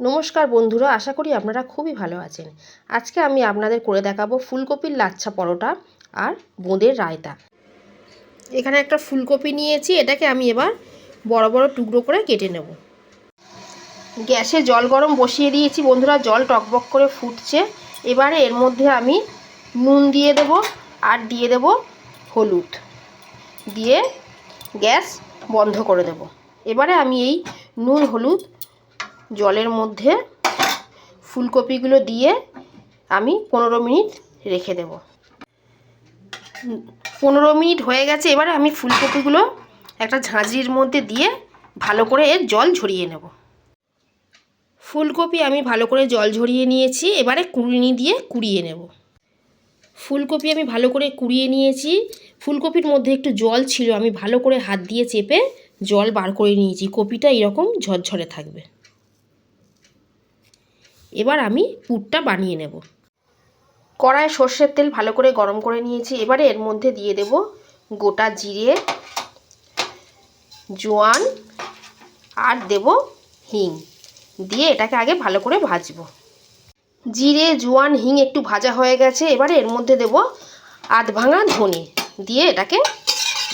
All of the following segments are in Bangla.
নমস্কার বন্ধুরা, আশা করি আপনারা খুবই ভালো আছেন। আজকে আমি আপনাদের করে দেখাবো ফুলকপির লাচ্ছা পরোটা আর বোঁদের রায়তা। এখানে একটা ফুলকপি নিয়েছি, এটাকে আমি এবার বড় বড় টুকরো করে কেটে নেব। গ্যাসে জল গরম বসিয়ে দিয়েছি বন্ধুরা, জল টকবক করে ফুটছে। এবারে এর মধ্যে আমি নুন দিয়ে দেব আর দিয়ে দেব হলুদ। দিয়ে গ্যাস বন্ধ করে দেব। এবারে আমি এই নুন, হলুদ জলের মধ্যে ফুলকপিগুলো দিয়ে আমি পনেরো মিনিট রেখে দেব। পনেরো মিনিট হয়ে গেছে, এবারে আমি ফুলকপিগুলো একটা ঝাঁঝরির মধ্যে দিয়ে ভালো করে এর জল ঝরিয়ে নেব। ফুলকপি আমি ভালো করে জল ঝরিয়ে নিয়েছি, এবারে কুড়িনি দিয়ে কুড়িয়ে নেব। ফুলকপি আমি ভালো করে কুড়িয়ে নিয়েছি, ফুলকপির মধ্যে একটু জল ছিল, আমি ভালো করে হাত দিয়ে চেপে জল বার করে নিয়েছি, কপিটা এরকম ঝরঝরে থাকবে। এবার আমি পুরটা বানিয়ে নেব। কড়ায় সর্ষের তেল ভালো করে গরম করে নিয়েছি। এবারে এর মধ্যে দিয়ে দেব গোটা জিরে, জোয়ান আর দেব হিং। দিয়ে এটাকে আগে ভালো করে ভাজবো। জিরে, জোয়ান, হিং একটু ভাজা হয়ে গেছে। এবারে এর মধ্যে দেব আধ ভাঙা ধনে। দিয়ে এটাকে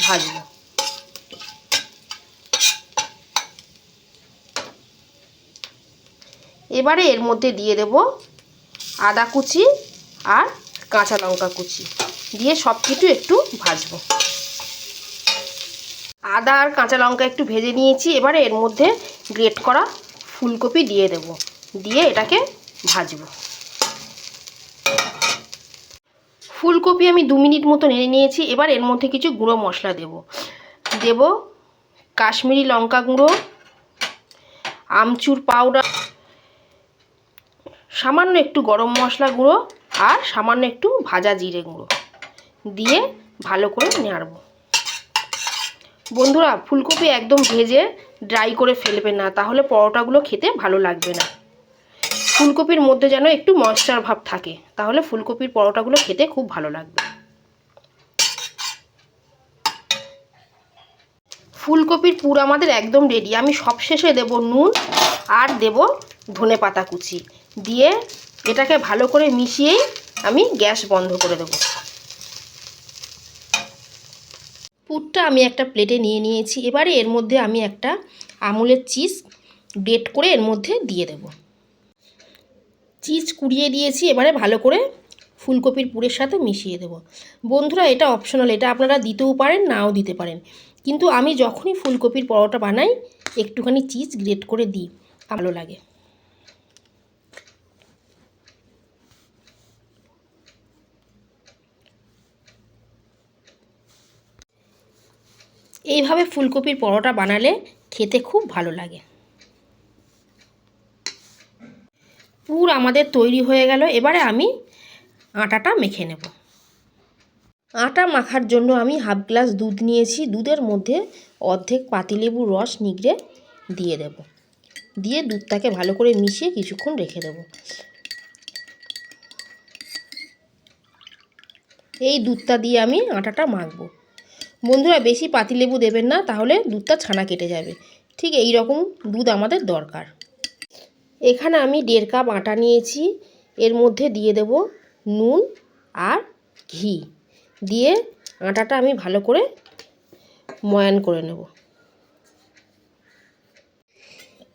ভাজবো। এবারে এর মধ্যে দিয়ে দেব আদা কুচি আর কাঁচা লঙ্কা কুচি। দিয়ে সব কিছু একটু ভাজবো। আদা আর কাঁচা লঙ্কা একটু ভেজে নিয়েছি, এবারে এর মধ্যে গ্রেট করা ফুলকপি দিয়ে দেব। দিয়ে এটাকে ভাজবো। ফুলকপি আমি দু মিনিট মতো নেড়ে নিয়েছি, এবার এর মধ্যে কিছু গুঁড়ো মশলা দেব। দেব কাশ্মীরি লঙ্কা গুঁড়ো, আমচুর পাউডার সামান্য একটু গরম মশলা গুঁড়ো আর সামান্য একটু ভাজা জিরে গুঁড়ো দিয়ে ভালো করে নাড়ব। বন্ধুরা, ফুলকপি একদম ভেজে ড্রাই করে ফেলবে না, তাহলে পরোটাগুলো খেতে ভালো লাগবে না। ফুলকপির মধ্যে যেন একটু ময়েশ্চার ভাব থাকে, তাহলে ফুলকপির পরোটাগুলো খেতে খুব ভালো লাগবে। ফুলকপির পুর আমাদের একদম রেডি আমি সবশেষে দেব নুন আর দেব ধনে পাতা কুচি। দিয়ে এটাকে ভালো করে মিশিয়েই আমি গ্যাস বন্ধ করে দেব। পুরটা আমি একটা প্লেটে নিয়ে নিয়েছি। এবারে এর মধ্যে আমি একটা আমুলের চিজ গ্রেট করে এর মধ্যে দিয়ে দেব। চিজ কুড়িয়ে দিয়েছি, এবারে ভালো করে ফুলকপির পুরের সাথে মিশিয়ে দেব। বন্ধুরা, এটা অপশনাল এটা আপনারা দিতেও পারেন, নাও দিতে পারেন। কিন্তু আমি যখনই ফুলকপির পরোটা বানাই, একটুখানি চিজ গ্রেট করে দিই, ভালো লাগে। এইভাবে ফুলকপির পরোটা বানালে খেতে খুব ভালো লাগে। পুর আমাদের তৈরি হয়ে গেল, এবারে আমি আটাটা মেখে নেব। আটা মাখার জন্য আমি হাফ গ্লাস দুধ নিয়েছি, দুধের মধ্যে অর্ধেক পাতিলেবুর রস নিগড়ে দিয়ে দেব। দিয়ে দুধটাকে ভালো করে মিশিয়ে কিছুক্ষণ রেখে দেব। এই দুধটা দিয়ে আমি আটাটা মাখবো। বন্ধুরা বেশি পাতিলেবু দেবেন না, তাহলে দুধটা ছানা কেটে যাবে। ঠিক এই রকম দুধ আমাদের দরকার। এখানে আমি দেড় কাপ আটা নিয়েছি, এর মধ্যে দিয়ে দেব নুন আর ঘি। দিয়ে আটাটা আমি ভালো করে ময়ান করে নেব।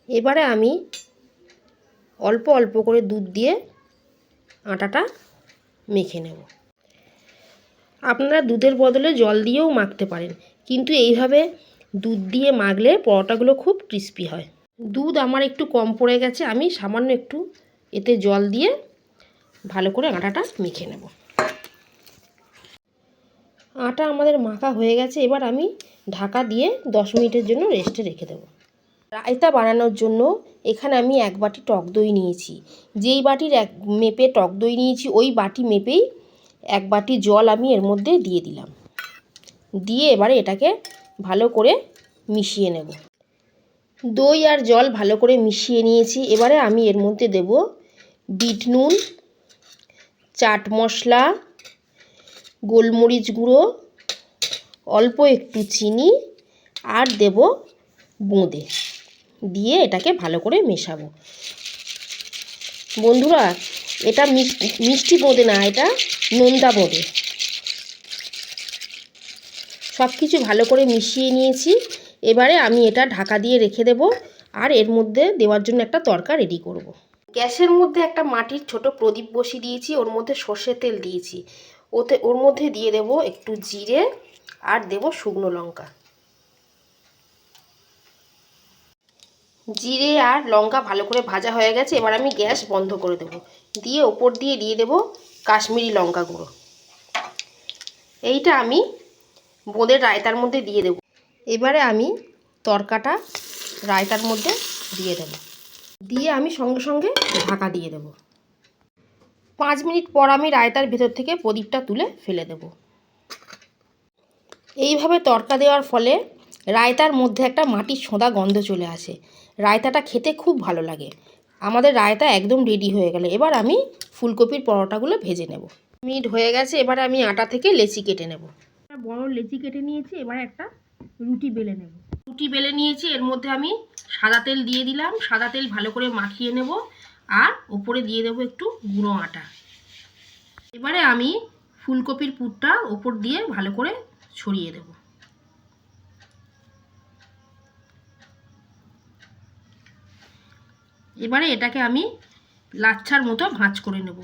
এবারে আমি অল্প অল্প করে দুধ দিয়ে আটাটা মেখে নেব। আপনারা দুধের বদলে জল দিয়েও মাখতে পারেন। কিন্তু এইভাবে দুধ দিয়ে মাখলে পরোটাগুলো খুব ক্রিস্পি হয়। দুধ আমার একটু কম পড়ে গেছে, আমি সামান্য একটু এতে জল দিয়ে ভালো করে আটাটা মেখে নেব। আটা আমাদের মাখা হয়ে গেছে, এবার আমি ঢাকা দিয়ে দশ মিনিটের জন্য রেস্টে রেখে দেবো। রায়তা বানানোর জন্য এখানে আমি এক বাটি টক দই নিয়েছি। যেই বাটির এক মেপে টক দই নিয়েছি, ওই বাটি মেপেই এক বাটি জল আমি এর মধ্যে দিয়ে দিলাম। দিয়ে এবারে এটাকে ভালো করে মিশিয়ে নেব। দই আর জল ভালো করে মিশিয়ে নিয়েছি। এবারে আমি এর মধ্যে দেব বিট নুন, চাট মশলা, গোলমরিচ গুঁড়ো, অল্প একটু চিনি আর দেব বোঁদে। দিয়ে এটাকে ভালো করে মেশাবো। বন্ধুরা এটা মিষ্টি বোঁদে না, এটা নোনদা বোঁদে। সব কিছু ভালো করে মিশিয়ে নিয়েছি। এবারে আমি এটা ঢাকা দিয়ে রেখে দেব আর এর মধ্যে দেওয়ার জন্য একটা তরকা রেডি করব। গ্যাসের মধ্যে একটা মাটির ছোট প্রদীপ বসিয়ে দিয়েছি, ওর মধ্যে সর্ষের তেল দিয়েছি। ওতে, ওর মধ্যে দিয়ে দেব একটু জিরে আর দেব শুকনো লঙ্কা। জিরে আর লঙ্কা ভালো করে ভাজা হয়ে গেছে, এবার আমি গ্যাস বন্ধ করে দেবো। দিয়ে ওপর দিয়ে দিয়ে দেব কাশ্মীরি লঙ্কা গুঁড়ো। এইটা আমি বোঁদের রায়তার মধ্যে দিয়ে দেব। এবারে আমি তরকাটা রায়তার মধ্যে দিয়ে দেব। দিয়ে আমি সঙ্গে সঙ্গে ঢাকা দিয়ে দেব। পাঁচ মিনিট পর আমি রায়তার ভেতর থেকে প্রদীপটা তুলে ফেলে দেব। এইভাবে তরকা দেওয়ার ফলে রায়তার মধ্যে একটা মাটির সোঁদা গন্ধ চলে আসে। রায়তাটা খেতে খুব ভালো লাগে। আমাদের রায়তা একদম রেডি হয়ে গেলে। এবার আমি ফুলকপির পরোটাগুলো ভেজে নেব। মিনিট হয়ে গেছে, এবার আমি আটা থেকে লেচি কেটে নেব। বড় লেচি কেটে নিয়েছি, এবার একটা রুটি বেলে নেব। রুটি বেলে নিয়েছি, এর মধ্যে আমি সাদা তেল দিয়ে দিলাম। সাদা তেল ভালো করে মাখিয়ে নেব আর ওপরে দিয়ে দেবো একটু গুঁড়ো আটা। এবারে আমি ফুলকপির পুরটা ওপর দিয়ে ভালো করে ছড়িয়ে দেব। এবারে এটাকে আমি লাচ্ছার মতো ভাঁজ করে নেব।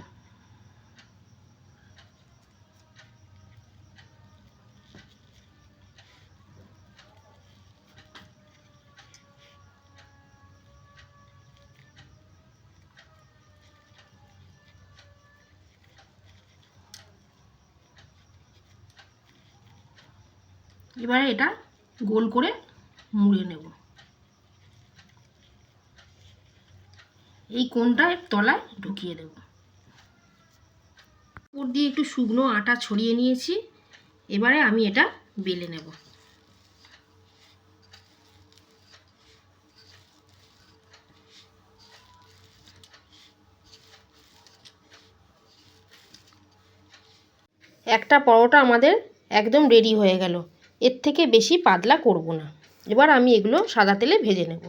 এবারে এটা গোল করে মুড়ে নেব। এই কোনটা তলায় ঢুকিয়ে দেব। উপর দিয়ে একটু শুকনো আটা ছড়িয়ে নিয়েছি। এবারে আমি এটা বেলে নেব। একটা পরোটা আমাদের একদম রেডি হয়ে গেল। এর থেকে বেশি পাতলা করব না। এবার আমি এগুলো সাদা তেলে ভেজে নেব।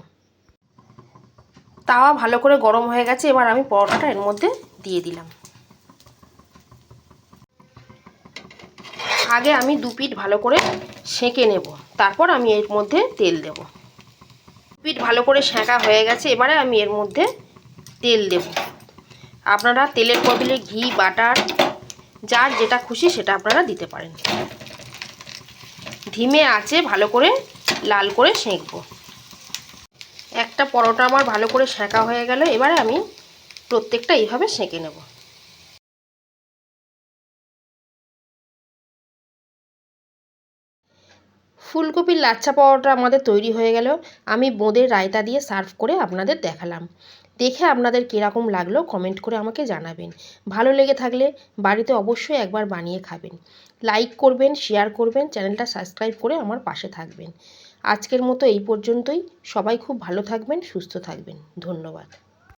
তাওয়া ভালো করে গরম হয়ে গেছে, এবার আমি পরোটাটা এর মধ্যে দিয়ে দিলাম। আগে আমি দু পিঠ ভালো করে সেঁকে নেব, তারপর আমি এর মধ্যে তেল দেব। পিঠ ভালো করে সেঁকা হয়ে গেছে, এবারে আমি এর মধ্যে তেল দেব। আপনারা তেলের বদলে ঘি, বাটার, যার যেটা খুশি সেটা আপনারা দিতে পারেন। ধিমে আছে, ভালো করে লাল করে সেঁকবো। একটা পরোটা আমার ভালো করে সেঁকা হয়ে গেল এবারে আমি প্রত্যেকটা এইভাবে সেঁকে নেব। ফুলকপির লাচ্ছা পরোটা আমাদের তৈরি হয়ে গেল। আমি বোঁদের রায়তা দিয়ে সার্ভ করে আপনাদের দেখালাম। দেখে আপনাদের কীরকম লাগল কমেন্ট করে আমাকে জানাবেন। ভালো লেগে থাকলে বাড়িতে অবশ্যই একবার বানিয়ে খাবেন। লাইক করবেন, শেয়ার করবেন, চ্যানেলটা সাবস্ক্রাইব করে আমার পাশে থাকবেন। আজকের মতো এই পর্যন্তই। সবাই খুব ভালো থাকবেন সুস্থ থাকবেন। ধন্যবাদ।